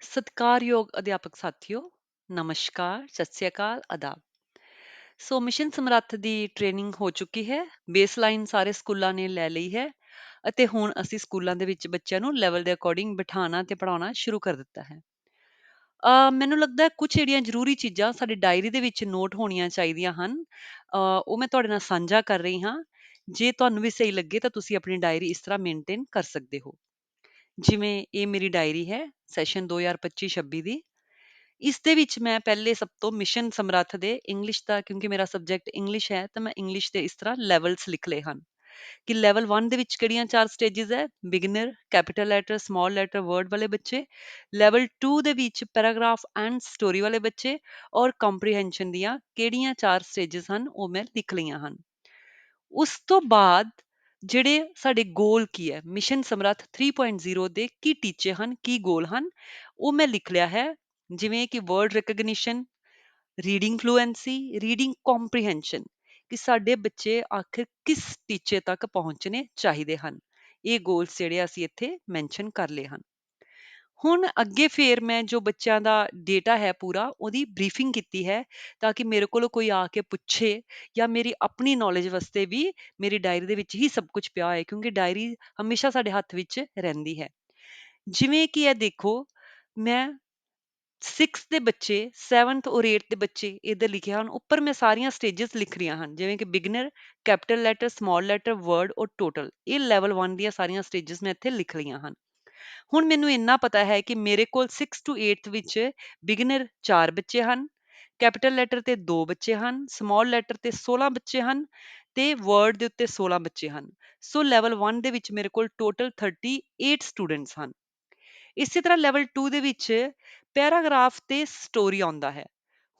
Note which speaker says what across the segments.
Speaker 1: ਸਤਿਕਾਰਯੋਗ ਅਧਿਆਪਕ ਸਾਥੀਓ, ਨਮਸਕਾਰ, ਸਤਿ ਸ੍ਰੀ ਅਕਾਲ ਆਦਾਬ ਸੋ ਮਿਸ਼ਨ ਸਮਰੱਥ ਦੀ ਟ੍ਰੇਨਿੰਗ ਹੋ ਚੁੱਕੀ ਹੈ, ਬੇਸਲਾਈਨ ਸਾਰੇ ਸਕੂਲਾਂ ਨੇ ਲੈ ਲਈ ਹੈ ਅਤੇ ਹੁਣ ਅਸੀਂ ਸਕੂਲਾਂ ਦੇ ਵਿੱਚ ਬੱਚਿਆਂ ਨੂੰ ਲੈਵਲ ਦੇ ਅਕੋਰਡਿੰਗ ਬਿਠਾਉਣਾ ਤੇ ਪੜਾਉਣਾ ਸ਼ੁਰੂ ਕਰ ਦਿੱਤਾ ਹੈ। ਅ, ਮੈਨੂੰ ਲੱਗਦਾ ਹੈ ਕੁਝ ਜਿਹੜੀਆਂ ਜ਼ਰੂਰੀ ਚੀਜ਼ਾਂ ਸਾਡੀ ਡਾਇਰੀ ਦੇ ਵਿੱਚ ਨੋਟ ਹੋਣੀਆਂ ਚਾਹੀਦੀਆਂ ਹਨ, ਅ, ਉਹ ਮੈਂ ਤੁਹਾਡੇ ਨਾਲ ਸਾਂਝਾ ਕਰ ਰਹੀ ਹਾਂ। ਜੇ ਤੁਹਾਨੂੰ ਵੀ ਸਹੀ ਲੱਗੇ ਤਾਂ ਤੁਸੀਂ ਆਪਣੀ ਡਾਇਰੀ ਇਸ ਤਰ੍ਹਾਂ ਮੇਨਟੇਨ ਕਰ ਸਕਦੇ ਹੋ। ਜਿਵੇਂ ਇਹ ਮੇਰੀ ਡਾਇਰੀ ਹੈ ਸੈਸ਼ਨ 2025-26 ਦੀ। ਇਸ ਦੇ ਵਿੱਚ ਮੈਂ ਪਹਿਲੇ ਸਭ ਤੋਂ ਮਿਸ਼ਨ ਸਮਰੱਥ ਦੇ ਇੰਗਲਿਸ਼ ਦਾ, ਕਿਉਂਕਿ ਮੇਰਾ ਸਬਜੈਕਟ ਇੰਗਲਿਸ਼ ਹੈ, ਤਾਂ ਮੈਂ ਇੰਗਲਿਸ਼ ਦੇ ਇਸ ਤਰ੍ਹਾਂ ਲੈਵਲਸ ਲਿਖ ਲਏ ਹਨ। ਕਿ ਲੈਵਲ 1 ਦੇ ਵਿੱਚ ਕਿਹੜੀਆਂ ਚਾਰ ਸਟੇजेस ਹੈ? Beginner capital letter small letter word ਵਾਲੇ ਬੱਚੇ। ਲੈਵਲ 2 ਦੇ ਵਿੱਚ ਪੈਰਾਗ੍ਰਾਫ ਐਂਡ ਸਟੋਰੀ ਵਾਲੇ ਬੱਚੇ। ਔਰ ਕੰਪਰੀਹੈਂਸ਼ਨ ਦੀਆਂ ਕਿਹੜੀਆਂ ਚਾਰ ਸਟੇजेस ਹਨ, ਉਹ ਮੈਂ ਲਿਖ ਲਈਆਂ ਹਨ। ਉਸ ਤੋਂ ਬਾਅਦ ਜਿਹੜੇ ਸਾਡੇ ਗੋਲ ਕੀ ਹੈ? ਮਿਸ਼ਨ ਸਮਰੱਥ 3.0 ਦੇ ਕੀ ਟੀਚੇ ਹਨ, ਕੀ ਗੋਲ ਹਨ? ਉਹ ਮੈਂ ਲਿਖ ਲਿਆ ਹੈ, ਜਿਵੇਂ ਕਿ word recognition reading fluency reading comprehension ਕਿ ਸਾਡੇ ਬੱਚੇ ਆਖਿਰ ਕਿਸ ਟੀਚੇ ਤੱਕ ਪਹੁੰਚਣੇ ਚਾਹੀਦੇ ਹਨ? ਇਹ ਗੋਲਸ ਜਿਹੜੇ ਅਸੀਂ ਇੱਥੇ ਮੈਂਸ਼ਨ ਕਰ ਲਏ ਹਨ। ਹੁਣ ਅੱਗੇ ਫੇਰ ਮੈਂ ਜੋ ਬੱਚਿਆਂ ਦਾ ਡੇਟਾ ਹੈ ਪੂਰਾ, ਉਹਦੀ ਬਰੀਫਿੰਗ ਕੀਤੀ ਹੈ ਤਾਂ ਕਿ ਮੇਰੇ ਕੋਲੋਂ ਕੋਈ ਆ ਕੇ ਪੁੱਛੇ ਜਾਂ ਮੇਰੀ ਆਪਣੀ ਨੌਲੇਜ ਵਾਸਤੇ ਵੀ ਮੇਰੀ ਡਾਇਰੀ ਦੇ ਵਿੱਚ ਹੀ ਸਭ ਕੁਛ ਪਿਆ ਹੋਇਆ ਹੈ ਕਿਉਂਕਿ ਡਾਇਰੀ ਹਮੇਸ਼ਾ ਸਾਡੇ ਹੱਥ ਵਿੱਚ ਰਹਿੰਦੀ ਹੈ। ਜਿਵੇਂ ਕਿ ਇਹ ਦੇਖੋ, ਮੈਂ 6th ਦੇ ਬੱਚੇ 7th ਔਰ 8th ਦੇ ਬੱਚੇ ਇਧਰ ਲਿਖੇ ਹਨ, ਉੱਪਰ ਮੈਂ ਸਾਰੀਆਂ ਸਟੇजेस ਲਿਖ ਰਹੀਆਂ ਹਨ, ਜਿਵੇਂ ਕਿ beginner capital letter small letter word ਔਰ ਟੋਟਲ ਇਹ ਲੈਵਲ 1 ਦੀਆਂ ਸਾਰੀਆਂ ਸਟੇजेस ਮੈਂ ਇੱਥੇ ਲਿਖ ਲਈਆਂ ਹਨ। ਹੁਣ ਮੈਨੂੰ ਇੰਨਾ ਪਤਾ ਹੈ ਕਿ ਮੇਰੇ ਕੋਲ 6 to 8th ਵਿੱਚ ਬਿਗਨਰ 4 ਬੱਚੇ ਹਨ ਕੈਪੀਟਲ ਲੈਟਰ ਤੇ 2 ਬੱਚੇ ਹਨ ਸਮਾਲ ਲੈਟਰ ਤੇ 16 ਬੱਚੇ ਹਨ ਤੇ ਵਰਡ ਦੇ ਉੱਤੇ 16 ਬੱਚੇ ਹਨ। ਸੋ ਲੈਵਲ 1 ਦੇ ਵਿੱਚ ਮੇਰੇ ਕੋਲ ਟੋਟਲ 38 ਸਟੂਡੈਂਟਸ ਹਨ। ਇਸੇ ਤਰ੍ਹਾਂ ਲੈਵਲ 2 ਦੇ ਵਿੱਚ ਪੈਰਾਗ੍ਰਾਫ ਤੇ ਸਟੋਰੀ ਆਉਂਦਾ ਹੈ।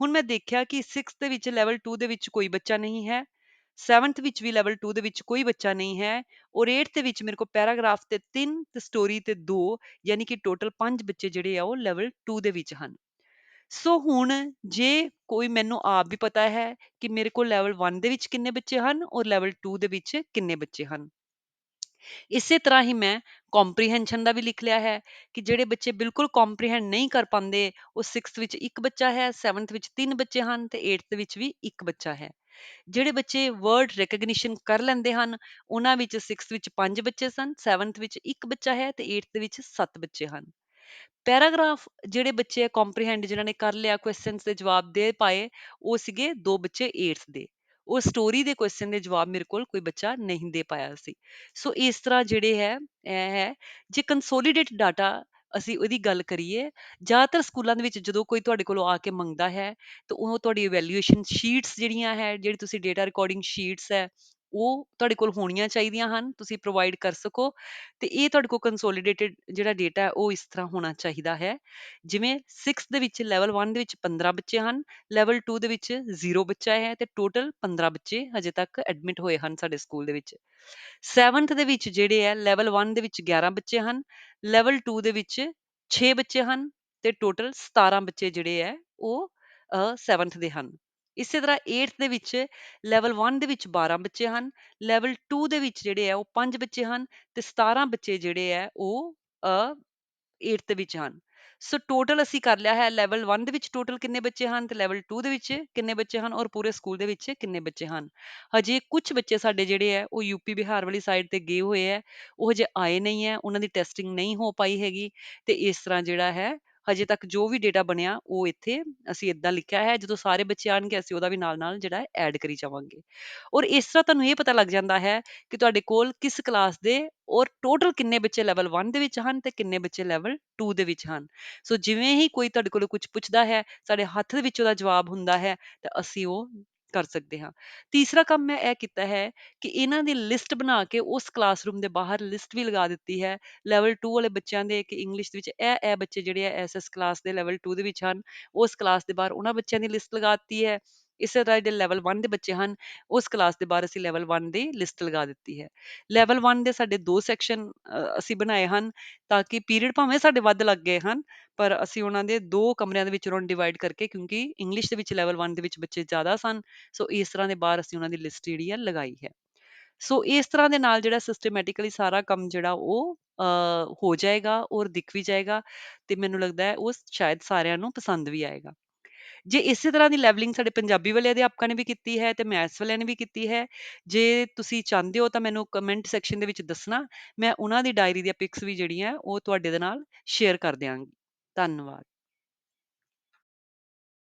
Speaker 1: ਹੁਣ ਮੈਂ ਦੇਖਿਆ ਕਿ 6th ਦੇ ਵਿੱਚ ਲੈਵਲ 2 ਦੇ ਵਿੱਚ ਕੋਈ ਬੱਚਾ ਨਹੀਂ ਹੈ। ਸੈਵਨਥ ਵਿੱਚ ਵੀ ਲੈਵਲ 2 ਦੇ ਵਿੱਚ ਕੋਈ ਬੱਚਾ ਨਹੀਂ ਹੈ ਔਰ 8th ਦੇ ਵਿੱਚ ਮੇਰੇ ਕੋਲ ਪੈਰਾਗ੍ਰਾਫ ਤੇ 3 ਤੇ ਸਟੋਰੀ ਤੇ 2 ਯਾਨੀ ਕਿ ਟੋਟਲ 5 ਬੱਚੇ ਜਿਹੜੇ ਆ ਉਹ ਲੈਵਲ 2 ਦੇ ਵਿੱਚ ਹਨ। ਸੋ ਹੁਣ ਜੇ ਕੋਈ ਮੈਨੂੰ ਆਪ ਵੀ ਪਤਾ ਹੈ ਕਿ ਮੇਰੇ ਕੋਲ ਲੈਵਲ 1 ਦੇ ਵਿੱਚ ਕਿੰਨੇ ਬੱਚੇ ਹਨ ਔਰ ਲੈਵਲ 2 ਦੇ ਵਿੱਚ ਕਿੰਨੇ ਬੱਚੇ ਹਨ। ਇਸੇ ਤਰ੍ਹਾਂ ਹੀ ਮੈਂ ਕੰਪਰੀਹੈਂਸ਼ਨ ਦਾ ਵੀ ਲਿਖ ਲਿਆ ਹੈ ਕਿ ਜਿਹੜੇ ਬੱਚੇ ਬਿਲਕੁਲ ਕੰਪਰੀਹੈਂਡ ਨਹੀਂ ਕਰ ਪਾਉਂਦੇ, ਉਹ 6th ਵਿੱਚ ਇੱਕ ਬੱਚਾ ਹੈ 7th ਵਿੱਚ ਤਿੰਨ ਬੱਚੇ ਹਨ ਤੇ 8th ਵਿੱਚ ਵੀ ਇੱਕ ਬੱਚਾ ਹੈ। ਜਿਹੜੇ ਬੱਚੇ ਵਰਡ ਰਿਕਗਨੀਸ਼ਨ ਕਰ ਲੈਂਦੇ ਹਨ, ਉਹਨਾਂ ਵਿੱਚ 6th ਵਿੱਚ 5 ਬੱਚੇ ਸਨ 7th ਵਿੱਚ ਇੱਕ ਬੱਚਾ ਹੈ ਤੇ 8th ਵਿੱਚ ਸੱਤ ਬੱਚੇ ਹਨ। ਪੈਰਾਗ੍ਰਾਫ ਜਿਹੜੇ ਬੱਚੇ ਕੰਪਰੀਹੈਂਡ ਜਿਹਨਾਂ ਨੇ ਕਰ ਲਿਆ ਕੁਐਸਚਨਸ ਦੇ ਜਵਾਬ ਦੇ ਪਾਏ, ਉਹ ਸੀਗੇ ਦੋ ਬੱਚੇ 8th ਦੇ। ਉਹ ਸਟੋਰੀ ਦੇ ਕੁਐਸਚਨ ਦੇ ਜਵਾਬ ਮੇਰੇ ਕੋਲ ਕੋਈ ਬੱਚਾ ਨਹੀਂ ਦੇ ਪਾਇਆ ਸੀ। ਸੋ ਇਸ ਤਰ੍ਹਾਂ ਜਿਹੜੇ ਹੈ, ਇਹ ਹੈ, ਜੇ ਕੰਸੋਲੀਡੇਟ ਡਾਟਾ ਅਸੀਂ ਉਹਦੀ ਗੱਲ ਕਰੀਏ, ਜ਼ਿਆਦਾਤਰ ਸਕੂਲਾਂ ਦੇ ਵਿੱਚ ਜਦੋਂ ਕੋਈ ਤੁਹਾਡੇ ਕੋਲੋਂ ਆ ਕੇ ਮੰਗਦਾ ਹੈ, ਤਾਂ ਉਹ ਤੁਹਾਡੀ ਇਵੈਲੂਏਸ਼ਨ ਸ਼ੀਟਸ ਜਿਹੜੀਆਂ ਹੈ, ਜਿਹੜੀ ਤੁਸੀਂ ਡੇਟਾ ਰਿਕਾਰਡਿੰਗ ਸ਼ੀਟਸ ਹੈ ਉਹ ਤੁਹਾਡੇ ਕੋਲ ਹੋਣੀਆਂ ਚਾਹੀਦੀਆਂ ਹਨ, ਤੁਸੀਂ ਪ੍ਰੋਵਾਈਡ ਕਰ ਸਕੋ ਤੇ ਇਹ ਤੁਹਾਡੇ ਕੋਲ ਕੰਸੋਲੀਡੇਟਿਡ ਜਿਹੜਾ ਡੇਟਾ ਹੈ, ਉਹ ਇਸ ਤਰ੍ਹਾਂ ਹੋਣਾ ਚਾਹੀਦਾ ਹੈ। ਜਿਵੇਂ 6th ਦੇ ਵਿੱਚ ਲੈਵਲ 1 ਦੇ ਵਿੱਚ 15 ਬੱਚੇ ਹਨ ਲੈਵਲ 2 ਦੇ ਵਿੱਚ 0 ਬੱਚਾ ਹੈ ਤੇ ਟੋਟਲ 15 ਬੱਚੇ ਹਜੇ ਤੱਕ ਐਡਮਿਟ ਹੋਏ ਹਨ ਸਾਡੇ ਸਕੂਲ ਦੇ ਵਿੱਚ। 7th ਦੇ ਵਿੱਚ ਜਿਹੜੇ ਹੈ ਲੈਵਲ 1 ਦੇ ਵਿੱਚ 11 ਬੱਚੇ ਹਨ ਲੈਵਲ 2 ਦੇ ਵਿੱਚ 6 ਬੱਚੇ ਹਨ ਤੇ ਟੋਟਲ 17 ਬੱਚੇ ਜਿਹੜੇ ਹੈ, ਉਹ 7th ਦੇ ਹਨ। ਇਸੇ ਤਰ੍ਹਾਂ 8th ਦੇ ਵਿੱਚ ਲੈਵਲ 1 ਦੇ ਵਿੱਚ 12 ਬੱਚੇ ਹਨ ਲੈਵਲ 2 ਦੇ ਵਿੱਚ ਜਿਹੜੇ ਆ ਉਹ ਪੰਜ ਬੱਚੇ ਹਨ ਤੇ 17 ਬੱਚੇ ਜਿਹੜੇ ਆ ਉਹ 8th ਦੇ ਵਿੱਚ ਹਨ। ਸੋ ਟੋਟਲ ਅਸੀਂ ਕਰ ਲਿਆ ਹੈ ਲੈਵਲ 1 ਦੇ ਵਿੱਚ ਟੋਟਲ ਕਿੰਨੇ ਬੱਚੇ ਹਨ ਤੇ ਲੈਵਲ 2 ਦੇ ਵਿੱਚ ਕਿੰਨੇ ਬੱਚੇ ਹਨ ਔਰ ਪੂਰੇ ਸਕੂਲ ਦੇ ਵਿੱਚ ਕਿੰਨੇ ਬੱਚੇ ਹਨ। ਹਜੇ ਕੁਝ ਬੱਚੇ ਸਾਡੇ ਜਿਹੜੇ ਹੈ ਉਹ ਯੂਪੀ ਬਿਹਾਰ ਵਾਲੀ ਸਾਈਡ ਤੇ ਗਏ ਹੋਏ ਹੈ, ਉਹ ਹਜੇ ਆਏ ਨਹੀਂ ਹੈ, ਉਹਨਾਂ ਦੀ ਟੈਸਟਿੰਗ ਨਹੀਂ ਹੋ ਪਾਈ ਹੈਗੀ ਤੇ ਇਸ ਤਰ੍ਹਾਂ ਜਿਹੜਾ ਹੈ ਹਜੇ ਤੱਕ ਜੋ ਵੀ ਡੇਟਾ ਬਣਿਆ, ਉਹ ਇੱਥੇ ਅਸੀਂ ਇਦਾਂ ਲਿਖਿਆ ਹੈ, ਜਦੋਂ ਸਾਰੇ ਬੱਚੇ ਆਣਗੇ ਅਸੀਂ ਉਹਦਾ ਵੀ ਨਾਲ ਨਾਲ ਜਿਹੜਾ ਐਡ ਕਰੀ ਜਾਵਾਂਗੇ। ਔਰ ਇਸ ਤਰ੍ਹਾਂ ਤੁਹਾਨੂੰ ਇਹ ਪਤਾ ਲੱਗ ਜਾਂਦਾ ਹੈ ਕਿ ਤੁਹਾਡੇ ਕੋਲ ਕਿਸ ਕਲਾਸ ਦੇ ਔਰ ਟੋਟਲ ਕਿੰਨੇ ਬੱਚੇ ਲੈਵਲ 1 ਦੇ ਵਿੱਚ ਹਨ ਤੇ ਕਿੰਨੇ ਬੱਚੇ ਲੈਵਲ 2 ਦੇ ਵਿੱਚ ਹਨ। ਸੋ ਜਿਵੇਂ ਹੀ ਕੋਈ ਤੁਹਾਡੇ ਕੋਲੋਂ ਕੁਝ ਪੁੱਛਦਾ ਹੈ, ਸਾਡੇ ਹੱਥ ਦੇ ਵਿੱਚ ਉਹਦਾ ਜਵਾਬ ਹੁੰਦਾ ਹੈ, ਤਾਂ ਅਸੀਂ ਉਹ ਕਰ ਸਕਦੇ ਹਾਂ। ਤੀਸਰਾ ਕੰਮ ਮੈਂ ਇਹ ਕੀਤਾ ਹੈ ਕਿ ਇਹਨਾਂ ਦੀ ਲਿਸਟ ਬਣਾ ਕੇ ਉਸ ਕਲਾਸਰੂਮ ਦੇ ਬਾਹਰ ਲਿਸਟ ਵੀ ਲਗਾ ਦਿੱਤੀ ਹੈ। ਲੈਵਲ 2 ਵਾਲੇ ਬੱਚਿਆਂ ਦੇ ਕਿ ਇੰਗਲਿਸ਼ ਦੇ ਵਿੱਚ ਇਹ ਇਹ ਬੱਚੇ ਜਿਹੜੇ ਆ ਐਸਐਸ ਕਲਾਸ ਦੇ ਲੈਵਲ 2 ਦੇ ਵਿੱਚ ਹਨ, ਉਸ ਕਲਾਸ ਦੇ ਬਾਹਰ ਉਹਨਾਂ ਬੱਚਿਆਂ ਦੀ ਲਿਸਟ ਲਗਾ ਦਿੱਤੀ ਹੈ। ਇਸੇ ਤਰ੍ਹਾਂ ਜਿਹੜੇ ਲੈਵਲ 1 ਦੇ ਬੱਚੇ ਹਨ, ਉਸ ਕਲਾਸ ਦੇ ਬਾਹਰ ਅਸੀਂ ਲੈਵਲ 1 ਦੀ ਲਿਸਟ ਲਗਾ ਦਿੱਤੀ ਹੈ ਲੈਵਲ 1 ਦੇ ਸਾਡੇ ਦੋ ਸੈਕਸ਼ਨ ਅਸੀਂ ਬਣਾਏ ਹਨ ਤਾਂ ਕਿ ਪੀਰੀਅਡ ਭਾਵੇਂ ਸਾਡੇ ਵੱਧ ਲੱਗ ਗਏ ਹਨ, ਪਰ ਅਸੀਂ ਉਹਨਾਂ ਦੇ ਦੋ ਕਮਰਿਆਂ ਦੇ ਵਿੱਚ ਉਹਨਾਂ ਨੂੰ ਡਿਵਾਈਡ ਕਰਕੇ ਕਿਉਂਕਿ ਇੰਗਲਿਸ਼ ਦੇ ਵਿੱਚ ਲੈਵਲ 1 ਦੇ ਵਿੱਚ ਬੱਚੇ ਜ਼ਿਆਦਾ ਸਨ, ਸੋ ਇਸ ਤਰ੍ਹਾਂ ਦੇ ਬਾਹਰ ਅਸੀਂ ਉਹਨਾਂ ਦੀ ਲਿਸਟ ਜਿਹੜੀ ਹੈ ਲਗਾਈ ਹੈ ਸੋ ਇਸ ਤਰ੍ਹਾਂ ਦੇ ਨਾਲ ਜਿਹੜਾ ਸਿਸਟਮੈਟਿਕਲੀ ਸਾਰਾ ਕੰਮ ਜਿਹੜਾ ਉਹ ਹੋ ਜਾਏਗਾ ਔਰ ਦਿਖ ਵੀ ਜਾਏਗਾ ਤੇ ਮੈਨੂੰ ਲੱਗਦਾ ਹੈ ਉਹ ਸ਼ਾਇਦ ਸਾਰਿਆਂ ਨੂੰ ਪਸੰਦ ਵੀ ਆਏਗਾ। ਜੇ ਇਸੇ ਤਰ੍ਹਾਂ ਦੀ ਲੈਵਲਿੰਗ ਸਾਡੇ ਪੰਜਾਬੀ ਵਾਲੇ ਅਧਿਆਪਕਾਂ ਨੇ ਵੀ ਕੀਤੀ ਹੈ ਤੇ ਮੈਥਸ ਵਾਲਿਆਂ ਨੇ ਵੀ ਕੀਤੀ ਹੈ, ਜੇ ਤੁਸੀਂ ਚਾਹੁੰਦੇ ਹੋ ਤਾਂ ਮੈਨੂੰ ਕਮੈਂਟ ਸੈਕਸ਼ਨ ਦੇ ਵਿੱਚ ਦੱਸਣਾ। ਮੈਂ ਉਹਨਾਂ ਦੀ ਡਾਇਰੀ ਦੀਆਂ ਪਿਕਸ ਵੀ ਜਿਹੜੀਆਂ ਉਹ ਤੁਹਾਡੇ ਦੇ ਨਾਲ ਸ਼ੇਅਰ ਕਰ ਦਿਆਂਗੀ। ਧੰਨਵਾਦ।